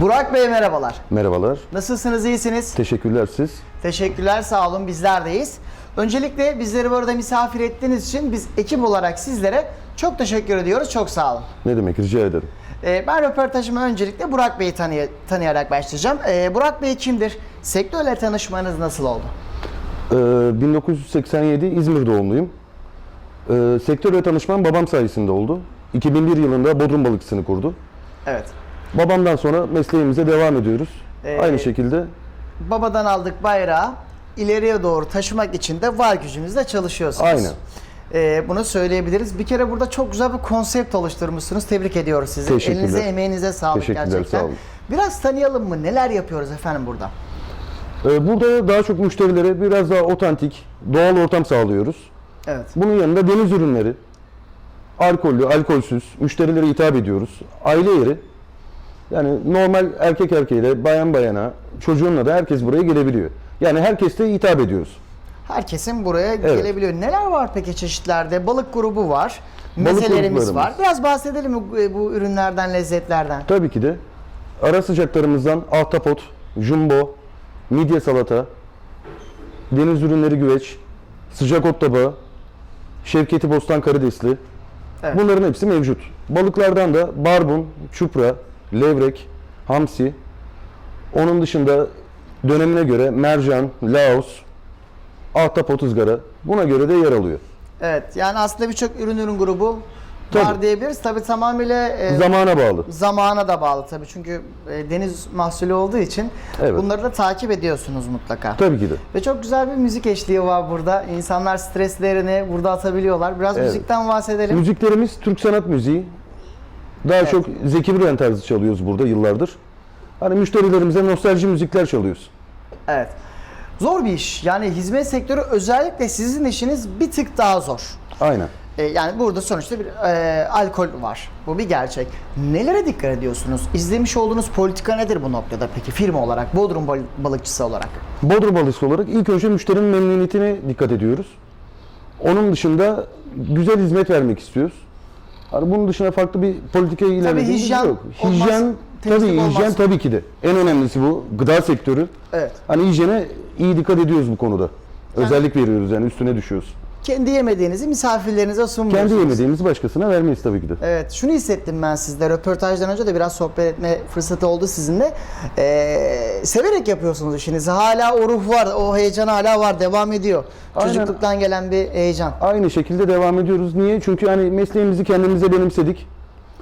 Burak Bey merhabalar. Merhabalar. Nasılsınız, iyisiniz? Teşekkürler siz. Teşekkürler, sağ olun. Bizler deyiz. Öncelikle bizleri burada misafir ettiğiniz için biz ekip olarak sizlere çok teşekkür ediyoruz. Çok sağ olun. Ne demek rica ederim. Ee, ben röportajıma öncelikle Burak Bey'i tanıya- tanıyarak başlayacağım. Ee, Burak Bey kimdir? Sektörle tanışmanız nasıl oldu? Ee, 1987 İzmir doğumluyum. Ee, sektörle tanışmam babam sayesinde oldu. 2001 yılında Bodrum Balıkçısı'nı kurdu. Evet. Babamdan sonra mesleğimize devam ediyoruz. Ee, Aynı şekilde Babadan aldık bayrağı ileriye doğru taşımak için de var gücünüzle çalışıyorsunuz. Aynen. Ee, bunu söyleyebiliriz. Bir kere burada çok güzel bir konsept oluşturmuşsunuz. Tebrik ediyoruz sizi. Teşekkürler. Elinize, emeğinize sağlık Teşekkürler, gerçekten. sağ olun. Biraz tanıyalım mı? Neler yapıyoruz efendim burada? Ee, burada daha çok müşterilere biraz daha otantik, doğal ortam sağlıyoruz. Evet. Bunun yanında deniz ürünleri, alkollü, alkolsüz müşterilere hitap ediyoruz. Aile yeri. Yani normal erkek erkeğe, bayan bayana, çocuğunla da herkes buraya gelebiliyor. Yani herkese hitap ediyoruz. Herkesin buraya gelebiliyor. Neler var peki çeşitlerde? Balık grubu var. Balık Mezelerimiz gruplarımız. var. Biraz bahsedelim bu, bu ürünlerden, lezzetlerden? Tabii ki de ara sıcaklarımızdan ahtapot, jumbo, midye salata, deniz ürünleri güveç, sıcak ot tabağı, Şevketi Bostan karidesli. Evet. Bunların hepsi mevcut. Balıklardan da barbun, çupra, levrek, hamsi. Onun dışında dönemine göre mercan, laos, ahtapot ızgara. Buna göre de yer alıyor. Evet. Yani aslında birçok ürün ürün grubu var Tabii. diyebiliriz. Tabii tamamıyla e, Zamana bağlı. zamana da bağlı tabii. Çünkü e, deniz mahsulü olduğu için Evet. bunları da takip ediyorsunuz mutlaka. Tabii ki de. Ve çok güzel bir müzik eşliği var burada. İnsanlar streslerini burada atabiliyorlar. Biraz Evet. müzikten bahsedelim. Müziklerimiz Türk sanat müziği. Daha Evet. çok Zeki Müren tarzı çalıyoruz burada yıllardır. Hani müşterilerimize nostalji müzikler çalıyoruz. Evet. Zor bir iş. Yani hizmet sektörü özellikle sizin işiniz bir tık daha zor. Aynen. E, yani burada sonuçta bir e, alkol var. Bu bir gerçek. Nelere dikkat ediyorsunuz? İzlemiş olduğunuz politika nedir bu noktada peki firma olarak, Bodrum bal- balıkçısı olarak? Bodrum balıkçısı olarak ilk önce müşterinin memnuniyetine dikkat ediyoruz. Onun dışında güzel hizmet vermek istiyoruz. Hani bunun dışında farklı bir politikaya ilerlediğimiz hijyen yok. olmaz, Hijyen temizlik tabii olmaz. hijyen tabii ki de. En önemlisi bu. Gıda sektörü. Evet. Hani hijyene iyi dikkat ediyoruz bu konuda. Özellik veriyoruz yani üstüne düşüyoruz. Kendi yemediğinizi misafirlerinize sunmuyorsunuz. Kendi yemediğimizi başkasına vermeyiz tabii ki de. Evet, şunu hissettim ben sizde. Röportajdan önce de biraz sohbet etme fırsatı oldu sizinle. Ee, severek yapıyorsunuz işinizi. Hala o ruh var, o heyecan hala var, devam ediyor. Aynen. Çocukluktan gelen bir heyecan. Aynı şekilde devam ediyoruz. Niye? Çünkü hani mesleğimizi kendimize benimsedik.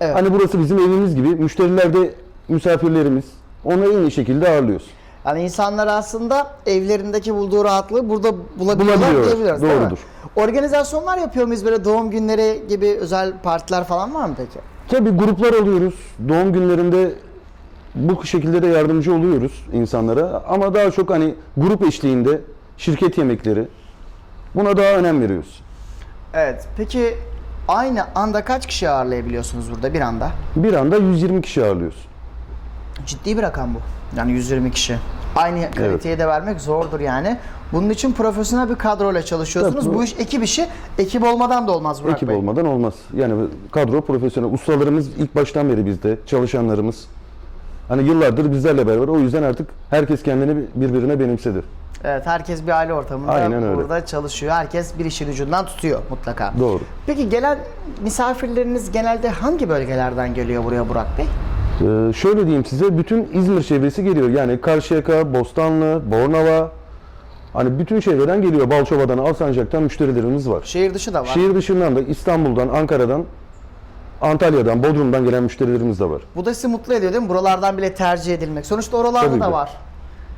Evet. Hani burası bizim evimiz gibi. Müşteriler de misafirlerimiz. Onları en iyi şekilde ağırlıyoruz. Yani insanlar aslında evlerindeki bulduğu rahatlığı burada bulabiliyorlar Bulabiliyorlar, diyebiliriz doğrudur. Organizasyonlar yapıyor muyuz böyle doğum günleri gibi özel partiler falan var mı peki? Tabii gruplar alıyoruz. Doğum günlerinde bu şekilde de yardımcı oluyoruz insanlara. Ama daha çok hani grup eşliğinde şirket yemekleri buna daha önem veriyoruz. Evet. Peki aynı anda kaç kişi ağırlayabiliyorsunuz burada bir anda? Bir anda 120 kişi ağırlıyoruz. Ciddi bir rakam bu. Yani 120 kişi. Aynı kaliteyi de vermek zordur yani. Bunun için profesyonel bir kadroyla çalışıyorsunuz. Tabii. Bu iş ekip işi. Ekip olmadan da olmaz Burak Ekip Bey. olmadan olmaz. Yani kadro profesyonel. Ustalarımız ilk baştan beri bizde. Çalışanlarımız. Hani yıllardır bizlerle beraber. O yüzden artık herkes kendini birbirine benimsedi. Evet herkes bir aile ortamında Aynen öyle. burada çalışıyor. Herkes bir işin ucundan tutuyor mutlaka. Doğru. Peki gelen misafirleriniz genelde hangi bölgelerden geliyor buraya Burak Bey? Ee, şöyle diyeyim size, bütün İzmir çevresi geliyor. Yani Karşıyaka, Bostanlı, Bornova, hani bütün çevreden geliyor. Balçova'dan, Alsancak'tan müşterilerimiz var. Şehir dışı da var. Şehir dışından da İstanbul'dan, Ankara'dan, Antalya'dan, Bodrum'dan gelen müşterilerimiz de var. Bu da sizi mutlu ediyor değil mi? Buralardan bile tercih edilmek. Sonuçta oralarda Tabii da ki. var.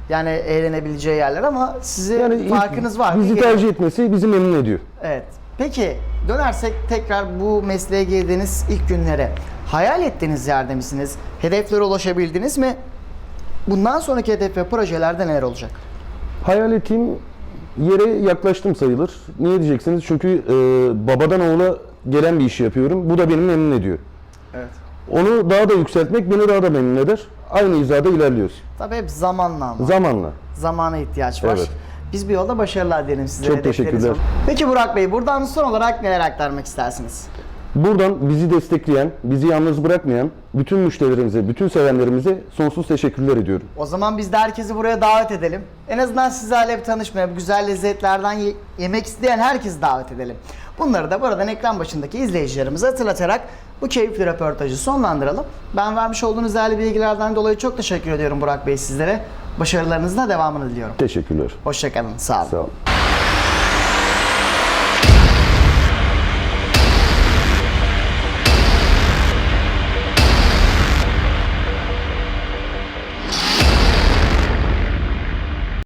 Yani eğlenebileceği yerler ama sizi Yani farkınız var. Bizi tercih etmesi bizi memnun ediyor. Evet. Peki dönersek tekrar bu mesleğe girdiğiniz ilk günlere. Hayal ettiğiniz yerde misiniz? Hedeflere ulaşabildiniz mi? Bundan sonraki hedef ve projelerde neler olacak? Hayal ettiğim yere yaklaştım sayılır. Niye diyeceksiniz? Çünkü e, babadan oğula gelen bir işi yapıyorum. Bu da beni memnun ediyor. Evet. Onu daha da yükseltmek beni daha da memnun eder. Aynı hizada ilerliyoruz. Tabii hep zamanla ama. Zamanla. Zamana ihtiyaç var. Evet. Biz bir yolda başarılar dilerim size. Çok teşekkürler. Peki Burak Bey buradan son olarak neler aktarmak istersiniz? Buradan bizi destekleyen, bizi yalnız bırakmayan bütün müşterilerimize, bütün sevenlerimize sonsuz teşekkürler ediyorum. O zaman biz de herkesi buraya davet edelim. En azından sizlerle bir tanışmaya, bu güzel lezzetlerden ye- yemek isteyen herkesi davet edelim. Bunları da buradan ekran başındaki izleyicilerimize hatırlatarak bu keyifli röportajı sonlandıralım. Ben vermiş olduğunuz değerli bilgilerden dolayı çok teşekkür ediyorum Burak Bey sizlere. Başarılarınızın da devamını diliyorum. Teşekkürler. Hoşçakalın, sağ olun. Sağ olun.